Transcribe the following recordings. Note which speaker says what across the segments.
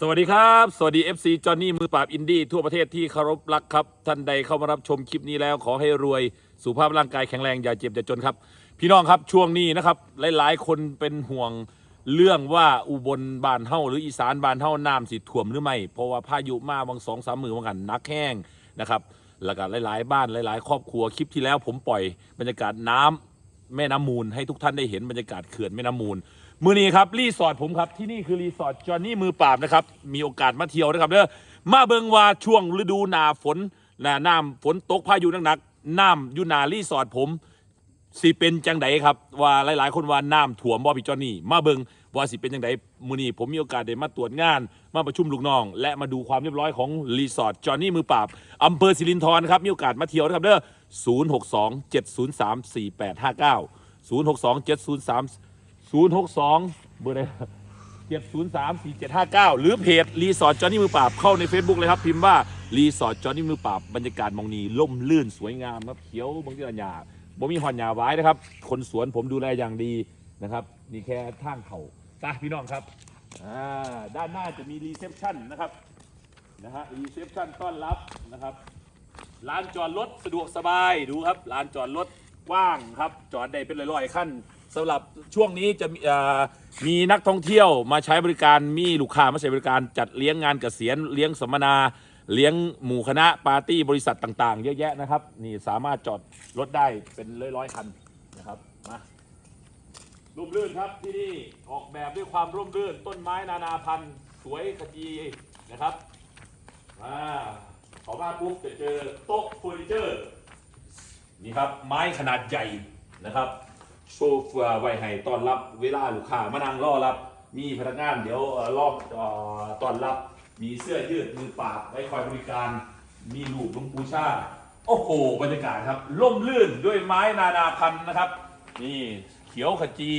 Speaker 1: สวัสดีครับ สวัสดี FC จอห์นนี่มือปราบอินดี้ทั่วประเทศที่เคารพรักครับ ท่านใดเข้ามารับชมคลิปนี้แล้วขอให้รวยสุขภาพร่างกายแข็งแรงอย่าเจ็บอย่าจนครับ พี่น้องครับช่วงนี้นะครับหลายๆ คนเป็นห่วงเรื่องว่าอุบลบานเฮาหรืออีสานบานเฮาน้ำสิท่วมหรือไม่เพราะว่าพายุมาบางสองสามมือวังกันนักแห้งนะครับแล้วก็หลาย ๆ บ้านหลาย ๆ ครอบครัวคลิปที่แล้วผมปล่อยบรรยากาศน้ำแม่น้ำมูลให้ทุกท่านได้เห็นบรรยากาศเขื่อนแม่น้ำมูล มือนี้ครับรีสอร์ทผมครับที่นี่คือรีสอร์ทจอห์นนี่มือปราบนะครับมีโอกาสมาเที่ยวนะครับเด้อมาเบิงว่าช่วงฤดูหนาฝนหนาน้ำฝนตกพายุหนักๆน้ำอยู่หนารีสอร์ทผมสิเป็นจังไดครับว่าหลาย ๆ คนว่าน้ำถ่วมบ่พี่จอห์นนี่มาเบิงว่าสิเป็นจังไดมือนี้ผมมีโอกาสได้มาตรวจงาน มาประชุมลูกน้อง และมาดูความเรียบร้อยของรีสอร์ทจอห์นนี่มือปราบอำเภอสิรินธรครับมีโอกาสมาเที่ยวนะครับเด้อ 062 703 4859 062 703 062เบอร์ใด703 4759หรือเพจรีสอร์ทจอห์นนี่มือปราบเข้าใน Facebook เลยครับ พิมพ์ว่ารีสอร์ทจอห์นนี่มือปราบบรรยากาศมองนีล่มลื่นสวยงามครับเขียวบางทีละหยาบ่มีหอนหยาไว้นะครับ คนสวนผมดูแลอย่างดีนะครับนี่แค่ทางเขาตาพี่น้องครับอ่าด้านหน้าจะมีรีเซพชันนะครับนะฮะรีเซพชันต้อนรับนะครับลานจอดรถสะดวกสบายดูครับลานจอดรถกว้างครับ จอดได้เป็นร้อยๆขั้น สำหรับช่วงนี้จะมีเอ่อมีนักท่องเที่ยวมาใช้บริการมีลูกค้ามาใช้บริการจัดเลี้ยงงานเกษียณเลี้ยงสัมมนา เลี้ยงหมู่คณะปาร์ตี้บริษัทต่างๆ เยอะแยะนะครับ นี่สามารถจอดรถได้เป็นร้อยๆคันนะครับมาร่มรื่นครับที่นี่ออกแบบด้วยความร่มรื่นต้นไม้นานาพันธุ์ สวยขจีนะครับอ่าขอมาปุ๊บจะเจอโต๊ะเฟอร์นิเจอร์นี่ครับไม้ขนาดใหญ่นะครับ โซฟาไว้ให้ตอนรับเวลาลูกค้ามานั่งรอรับ มีพนักงานเดี๋ยวรอบเอ่อต้อนรับ มีเสื้อยืดมือปาบไว้คอยบริการ มีลูกลุงปูชา โอ้โหบรรยากาศครับล่มลื่นด้วยไม้นานาพันธุ์นะครับ นี่เขียวขจี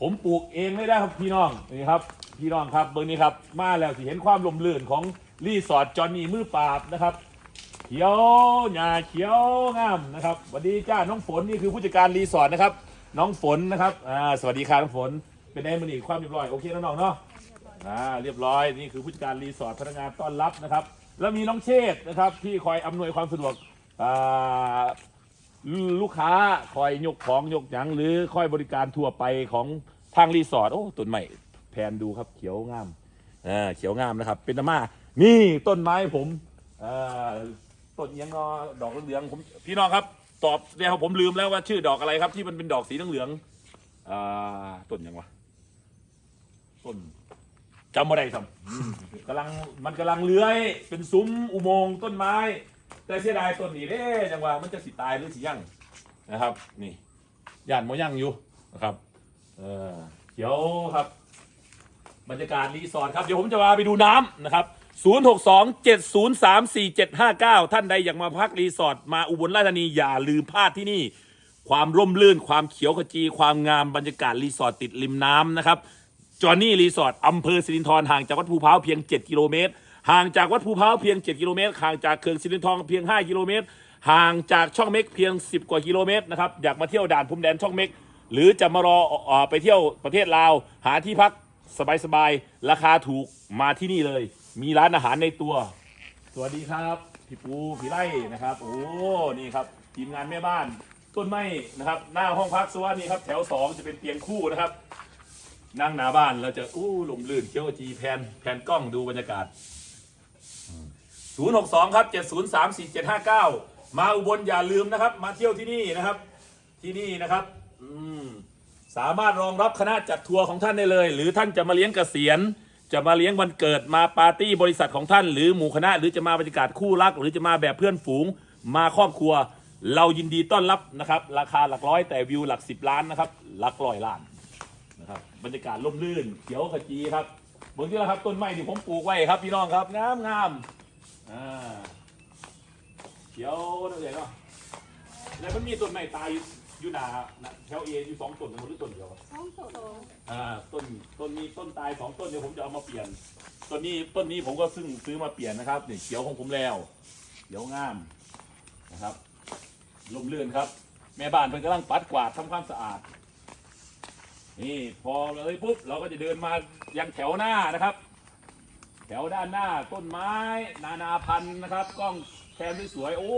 Speaker 1: ผมปลูกเองไม่ได้ครับพี่น้องนี่ครับพี่น้องครับเบอร์นี้ครับมาแล้วสิเห็นความลมลื่นของรีสอร์ทจอนนี่มือปราบนะครับเขียวหญ้าเขียวงามนะครับสวัสดีจ้าน้องฝนนี่คือผู้จัดการรีสอร์ทนะครับ น้องฝนนะครับอ่าสวัสดีครับน้องฝน เป็นไงมันอีกความเรียบร้อยโอเคนะน้องเนาะอ่าเรียบร้อยนี่คือผู้จัดการรีสอร์ทพนักงานต้อนรับนะครับ แล้วมีน้องเชษนะครับที่คอยอำนวยความสะดวกอ่าลูกค้าคอยยกของยกหยังหรือคอยบริการทั่วไปของทางรีสอร์ทโอ้ต้นใหม่แพนดูครับเขียวงามอ่าเขียวงามนะครับ เป็นธรรมานี่ต้นไม้ผมอ่าต้นอิหยังงอดอกเหลืองผมพี่น้องครับ ตอบเนี่ยครับผมลืมแล้วว่าชื่อดอกอะไรครับ ที่มันเป็นดอกสีเหลืองๆอ่าต้นยังวะต้นจำไม่ได้สัมอืมกำลังมันกำลังเลื้อย เป็นซุ้มอุโมงค์ต้นไม้ แต่เสียดายต้นนี้เด้จังหวะมันจะสิตายหรือสิยั่งนะครับ นี่ย่านมอยั่งอยู่นะครับ เออเขียวครับ บรรยากาศรีสอร์ทครับเดี๋ยวผมจะพาไปดูน้ำนะครับ 0627034759 ท่านใดอยากมาพักรีสอร์ทมาอุบลราชธานีอย่าลืมพลาดที่นี่ ความร่มรื่น ความเขียวขจี ความงามบรรยากาศรีสอร์ทติดริมน้ำนะครับจอห์นนี่รีสอร์ทอำเภอสิรินธรห่างจากวัดภูพร้าวเพียง 7 กิโลเมตร ห่างจากวัดภูพร้าวเพียง 7 กิโลเมตร ห่างจากเขื่อนสิรินธรเพียง 5 กิโลเมตร ห่างจากช่องเม็กเพียง 10 กว่ากิโลเมตรนะครับ อยากมาเที่ยวด่านพรมแดนช่องเม็ก หรือจะมารออไปเที่ยวประเทศลาว หาที่พักสบายๆ ราคาถูกมาที่นี่เลย มีร้านอาหารในตัว สวัสดีครับพี่ปูพี่ไล่นะครับ โอ้นี่ครับทีมงานแม่บ้าน ต้นไม้นะครับ หน้าห้องพักสวัสดีครับ แถวสองจะเป็นเตียงคู่นะครับ นั่งหน้าบ้านเราจะอู้ลมลื่นเคี้ยวจีแพนแพนกล้องดูบรรยากาศ 062 ครับ 703 4759 มาอุบลอย่าลืมนะครับ มาเที่ยวที่นี่นะครับ ที่นี่นะครับอืมสามารถรองรับคณะจัดทัวร์ของท่านได้เลย หรือท่านจะมาเลี้ยงเกษียณ จะมาเลี้ยงวันเกิดมาปาร์ตี้บริษัทของท่าน หรือหมู่คณะ หรือจะมาบรรยากาศคู่รัก หรือจะมาแบบเพื่อนฝูง มาครอบครัว เรายินดีต้อนรับนะครับ ราคาหลักร้อยแต่วิวหลักสิบล้านนะครับหลักร้อยล้านนะครับบรรยากาศร่มรื่น เขียวขจีครับเบื้องที่แล้วครับต้นไม้ที่ผมปลูกไว้ครับพี่น้องครับงามงามอ่าเขียวนั่นเลยเนาะแล้วมันมีต้นไม้ตาย อยู่อยู่หนาน่ะแถวเออยู่สองต้นหมดหรือต้นเดียว
Speaker 2: สองตัว
Speaker 1: อ่าต้นต้นนี้ต้นตายสองต้นเดี๋ยวผมจะเอามาเปลี่ยนต้นนี้ต้นนี้ผมก็ซึ่งซื้อมาเปลี่ยนนะครับนี่เขียวของผมแล้วเขียวงามนะครับร่มรื่นครับ แม่บ้านเพิ่นกำลังปัดกวาดทำความสะอาด นี่พอเลยปุ๊บเราก็จะเดินมายังแถวหน้านะครับ แถวด้านหน้าต้นไม้ นานาพันธุ์นะครับ กล้องแพนสวยๆโอ้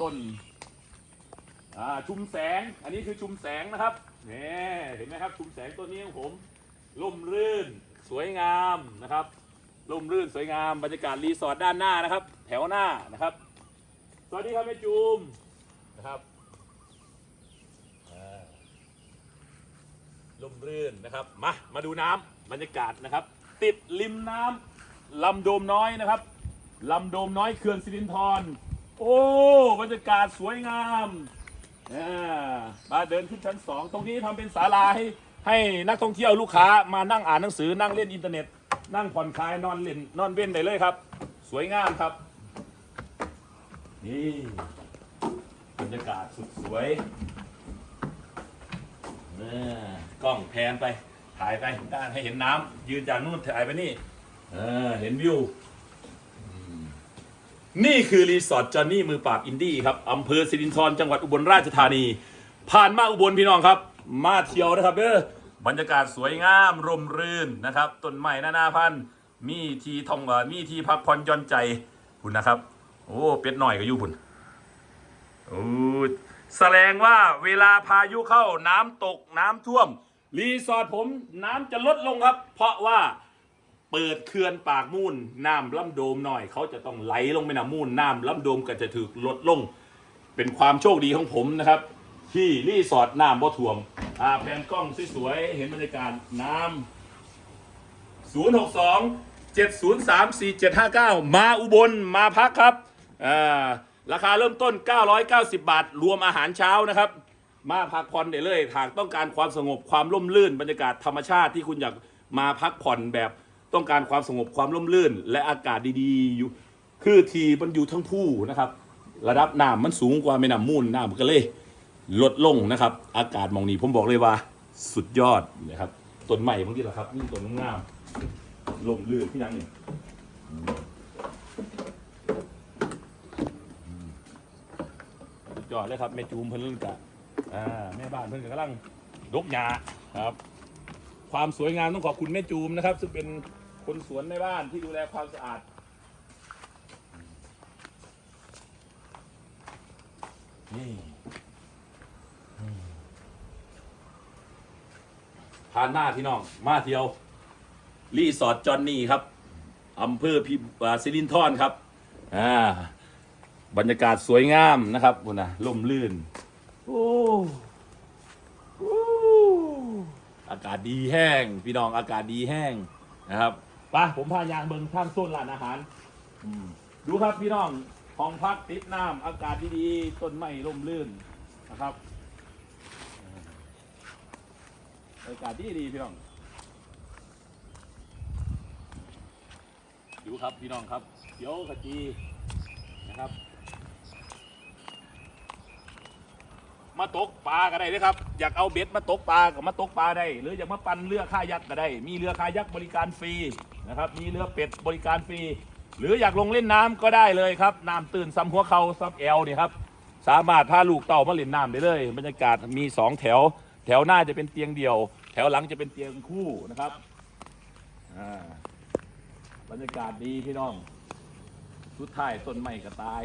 Speaker 1: ต้น อ่าชุมแสง อันนี้คือชุมแสงนะครับนี่เห็นไหมครับชุมแสงตัวนี้ของผมร่มรื่นสวยงามนะครับร่มรื่นสวยงามบรรยากาศรีสอร์ทด้านหน้านะครับ แถวหน้านะครับ สวัสดีครับแม่จูมนะครับอ่าร่มรื่นนะครับมามาดูน้ำบรรยากาศนะครับ ติดริมน้ำลำโดมน้อยนะครับลำโดมน้อยเขื่อนสิรินธรโอ้บรรยากาศสวยงาม อ่ามาเดินขึ้นชั้นสองตรงนี้ทำเป็นศาลาให้ให้นักท่องเที่ยวลูกค้ามานั่งอ่านหนังสือนั่งเล่นอินเทอร์เน็ต นั่งผ่อนคลายนอนเล่นนอนเว้นได้เลยครับ สวยงามครับ นี่บรรยากาศสุดสวยเนี่ยกล้องแพนไปถ่ายไปด้านให้เห็นน้ำยืนจากนู่นถ่ายไปนี่เออเห็นวิว นี่คือรีสอร์ทจอนนี่มือปราบอินดี้ครับอำเภอสิรินธรจังหวัดอุบลราชธานี ผ่านมาอุบลพี่น้องครับ มาเที่ยวนะครับเด้อบรรยากาศสวยงามร่มรื่นนะครับต้นไม้นานาพันธุ์มีทีทองมีทีพักผ่อนย่อนใจคุณนะครับ โอ้เป็ดหน่อยก็อยู่พุ่นโอ้แสดงว่าเวลาพายุเข้าน้ำตกน้ำท่วม รีสอร์ทผมน้ำจะลดลงครับ เพราะว่า เปิดเขื่อนปากมูลน้ำลำโดมหน่อย เขาจะต้องไหลลงไปน้ำมูลน้ำลำโดมก็จะถูกลดลง เป็นความโชคดีของผมนะครับ ที่รีสอร์ทน้ำบ่ท่วมอ่าแผนกล้องสวยๆเห็นบรรยากาศน้ำ062 703 4759 มาอุบลมาพักครับอ่าราคาเริ่มต้น 990 บาท รวมอาหารเช้านะครับ มาพักผ่อนได้เลยหากต้องการความสงบความร่มรื่นบรรยากาศธรรมชาติที่คุณอยากมาพักผ่อนแบบ ต้องการความสงบความร่มรื่น และอากาศดีๆอยู่ คือทีมันอยู่ทั้งผู้นะครับ ระดับน้ำมันสูงกว่าแม่น้ำมูลน้ำมันก็เลยลดลงนะครับ อากาศมองนี้ผมบอกเลยว่า สุดยอดนะครับต้นใหม่บางทีแหละครับนี่ต้นงามลมลื่นพี่นังนี่สุดยอดเลยครับแม่จูมเพิ่นเล่นกะอ่าแม่บ้านเพิ่นกำลังดกหญ้าครับ ความสวยงามต้องขอบคุณแม่จูมนะครับ ซึ่งเป็นคนสวนในบ้านที่ดูแลความสะอาด นี่ผ่านหน้าพี่น้อง มาเที่ยว รีสอร์ทจอนนี่ครับอำเภอพิอ่าสิรินทรครับ อ่า บรรยากาศสวยงามนะครับคุณนะล่มลื่น โอ้โอ้ อากาศดีแห้ง พี่น้องอากาศดีแห้งนะครับไปผมพายางเบิงข้างโซนร้านอาหารดูครับพี่น้องห้องพักติดน้ำอากาศดีๆต้นไม้ร่มรื่นนะครับอากาศดีดีพี่น้องดูครับพี่น้องครับเขียวขจีนะครับ มาตกปลาก็ได้เลยครับ อยากเอาเบ็ดมาตกปลาก็มาตกปลาได้ หรืออยากมาปั่นเรือคายักก็ได้ มีเรือคายักบริการฟรีนะครับ มีเรือเป็ดบริการฟรี หรืออยากลงเล่นน้ำก็ได้เลยครับ น้ำตื่นซ้ำหัวเขาซ้ำแอลนี่ครับ สามารถพาลูกเต่ามาเล่นน้ำได้เลย บรรยากาศมีสองแถว แถวหน้าจะเป็นเตียงเดี่ยว แถวหลังจะเป็นเตียงคู่นะครับ บรรยากาศดีพี่น้อง สุดท้ายต้นไม้ก็ตาย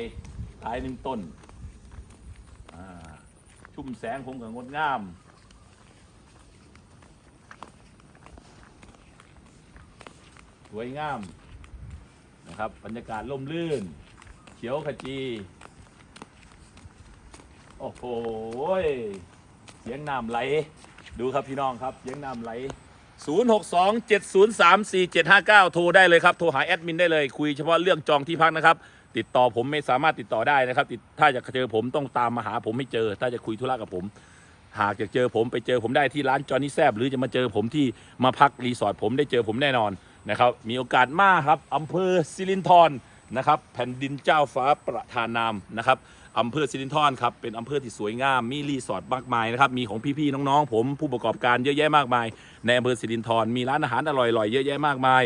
Speaker 1: ตายหนึ่งต้น ชุ่มแสงผมก็งดงาม สวยงามนะครับบรรยากาศร่มรื่น เขียวขจี โอ้โหเสียงน้ำไหล ดูครับพี่น้องครับเสียงน้ำไหล 0627034759 โทรได้เลยครับ โทรหาแอดมินได้เลย คุยเฉพาะเรื่องจองที่พักนะครับ ติดต่อผมไม่สามารถติดต่อได้นะครับ ติดถ้าอยากเจอผมต้องตามมาหาผมให้เจอ ถ้าจะคุยธุระกับผม หากอยากเจอผมไปเจอผมได้ที่ร้านจอห์นนี่แซบหรือจะมาเจอผมที่มาพักรีสอร์ทผมได้เจอผมแน่นอนนะครับ มีโอกาสมากครับอำเภอสิรินธรนะครับ แผ่นดินเจ้าฟ้าประทานนามนะครับอำเภอสิรินธรครับเป็นอำเภอที่สวยงามมีรีสอร์ทมากมายนะครับมีของพี่ๆน้องๆผมผู้ประกอบการเยอะแยะมากมาย ในอำเภอสิรินธรมีร้านอาหารอร่อยๆเยอะแยะมากมาย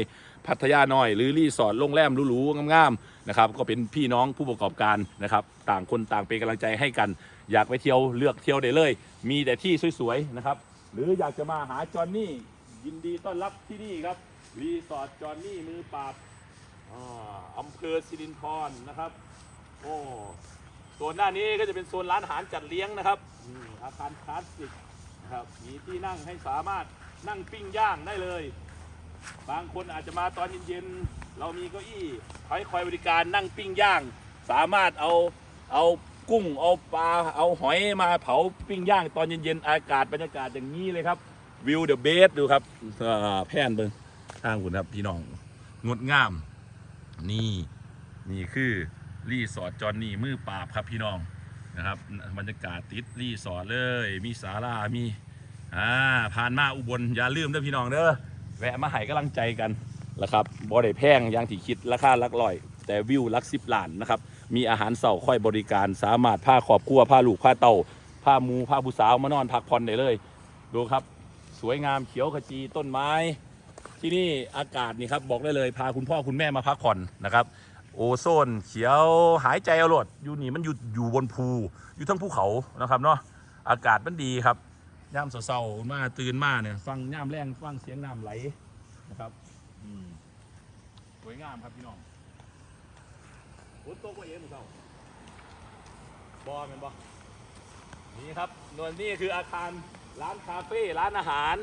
Speaker 1: พัทยาหน้อย หรือรีสอร์ทโรงแรมหรูๆงามๆนะครับก็เป็นพี่น้องผู้ประกอบการนะครับต่างคนต่างเป็นกำลังใจให้กัน อยากไปเที่ยวเลือกเที่ยวได้เลย มีแต่ที่สวยๆนะครับหรืออยากจะมาหาจอห์นนี่ยินดีต้อนรับที่นี่ครับรีสอร์ทจอห์นนี่มือปราบอ่าอำเภอสิรินธรนะครับโอ้โซนหน้านี้ก็จะเป็นโซนร้านอาหารจัดเลี้ยงนะครับอาคารคลาสสิกนะครับมีที่นั่งให้สามารถนั่งปิ้งย่างได้เลย บางคนอาจจะมาตอนเย็นๆ เรามีเก้าอี้คอยคอยบริการนั่งปิ้งย่าง สามารถเอาเอากุ้งเอาปลาเอาหอยมาเผาปิ้งย่างตอนเย็นๆ อากาศบรรยากาศอย่างนี้เลยครับวิวเดอะเบสดูครับอ่าแพนเบิงทางคุณครับพี่น้องงดงาม นี่นี่คือรีสอร์ทจอนนี่มือปราบครับพี่น้องนะครับบรรยากาศติดรีสอร์ทเลย มีศาลามีอ่าผ่านมาอุบลอย่าลืมเด้อพี่น้องเด้อ แวะมาให้กำลังใจกันนะครับบ่ได้แพงอย่างที่คิดราคาหลักร้อย แต่วิวลักสิบล้านนะครับมีอาหารเสาค่อยบริการสามารถพาครอบครัวพาลูกพาเต่าพามูพาผู้สาวมานอนพักผ่อนได้เลย ดูครับ สวยงามเขียวขจีต้นไม้ ที่นี่อากาศนี่ครับบอกได้เลยพาคุณพ่อคุณแม่มาพักผ่อนนะครับโอโซนเขียวหายใจเอาโลดอยู่นี่มันอยู่อยู่บนภูอยู่ทั้งภูเขานะครับเนาะอากาศมันดีครับ ย่ามเศร้าๆมาตื่นมาเนี่ยฟังย่ามแรงฟังเสียงน้ำไหลนะครับอืมสวยงามครับพี่น้องฝนตกว่าเอ๋มือเศร้าบอแมันบอนี่ครับนวลนี่คืออาคารร้านคาเฟ่ร้านอาหาร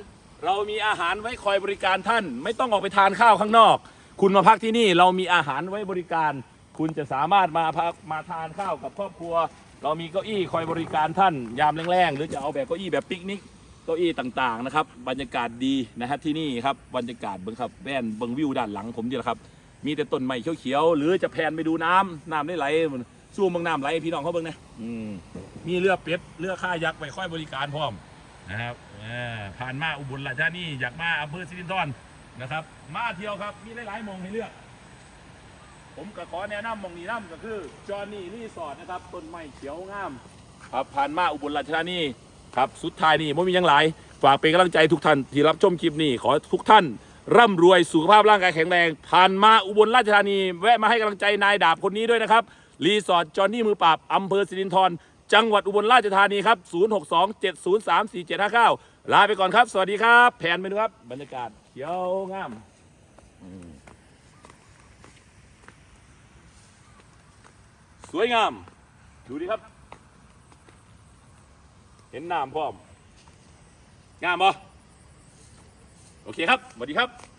Speaker 1: เรามีอาหารไว้คอยบริการท่าน ไม่ต้องออกไปทานข้าวข้างนอก คุณมาพักที่นี่เรามีอาหารไว้บริการ คุณจะสามารถมาพักมาทานข้าวกับครอบครัว เรามีเก้าอี้คอยบริการท่านยามแรงๆหรือจะเอาแบบเก้าอี้แบบปิกนิกเก้าอี้ต่างๆนะครับ บรรยากาศดีนะฮะที่นี่ครับบรรยากาศเบิ้งครับแว่นเบิ้งวิวด้านหลังผมดีแหละครับ มีแต่ต้นไม้เขียวๆหรือจะแพนไปดูน้ำน้ำได้ไหลสู้เบางน้ำไหลให้พี่น้องเขาเบิ้งนะอืมมีเรือเป็ดเรือข้ายักษ์ไปค่อยบริการพร้อมนะครับอ่าผ่านมาอุบลราชธานีอยากมาอำเภอสิรินธรนะครับ มาเที่ยวครับมีหลายๆหมองให้เลือก ผมก็ขอแนะนำหมองนี้น้ำก็คือจอห์นนี่รีสอร์ทนะครับต้นไม้เขียวงาม ครับผ่านมาอุบลราชธานีครับสุดท้ายนี่ไม่มีหยังหลาย ฝากเป็นกำลังใจทุกท่านที่รับชมคลิปนี้ขอทุกท่าน ร่ำรวยสุขภาพร่างกายแข็งแรง ผ่านมาอุบลราชธานี แวะมาให้กำลังใจนายดาบคนนี้ด้วยนะครับ รีสอร์ทจอห์นนี่มือปราบอำเภอสิรินธรจังหวัดอุบลราชธานีครับ 0627034759 ลาไปก่อนครับ สวัสดีครับ แผนไปดูครับ บรรยากาศเขียวงามอืม สวยงาม ดูดิครับ เห็นน้ำพร้อม งามปะโอเคครับสวัสดีครับ